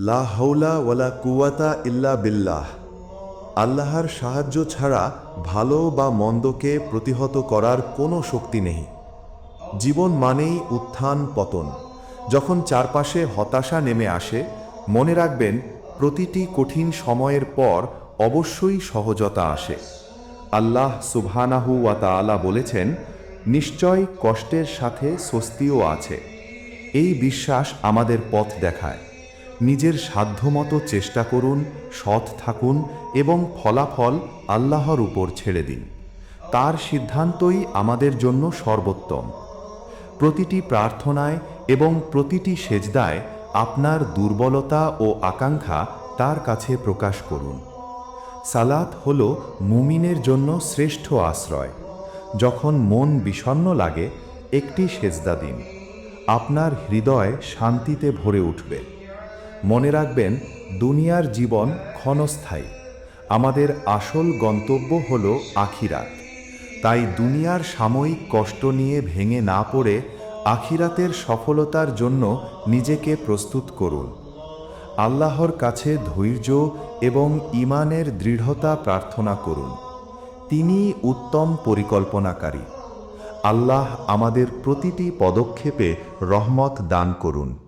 লা হাওলা ওয়ালা কুওয়াতা ইল্লা বিল্লাহ। আল্লাহর সাহায্য ছাড়া ভালো বা মন্দকে প্রতিহত করার কোনো শক্তি নেই। জীবন মানেই উত্থান, পতন। যখন চারপাশে হতাশা নেমে আসে, মনে রাখবেন, প্রতিটি কঠিন সময়ের পর অবশ্যই সহজতা আসে। আল্লাহ সুবহানাহু ওয়া তাআলা বলেছেন, নিশ্চয় কষ্টের সাথে স্বস্তিও আছে। এই বিশ্বাস আমাদের পথ দেখায়। নিজের সাধ্যমতো চেষ্টা করুন, সৎ থাকুন এবং ফলাফল আল্লাহর উপর ছেড়ে দিন। তার সিদ্ধান্তই আমাদের জন্য সর্বোত্তম। প্রতিটি প্রার্থনায় এবং প্রতিটি সেজদায় আপনার দুর্বলতা ও আকাঙ্ক্ষা তার কাছে প্রকাশ করুন। সালাত হল মুমিনের জন্য শ্রেষ্ঠ আশ্রয়। যখন মন বিষণ্ণ লাগে, একটি সেজদা দিন। আপনার হৃদয় শান্তিতে ভরে উঠবে। মনে রাখবেন, দুনিয়ার জীবন ক্ষণস্থায়ী। আমাদের আসল গন্তব্য হল আখিরাত। তাই দুনিয়ার সাময়িক কষ্ট নিয়ে ভেঙে না পড়ে আখিরাতের সফলতার জন্য নিজেকে প্রস্তুত করুন। আল্লাহর কাছে ধৈর্য এবং ইমানের দৃঢ়তা প্রার্থনা করুন। তিনি উত্তম পরিকল্পনাকারী। আল্লাহ আমাদের প্রতিটি পদক্ষেপে রহমত দান করুন।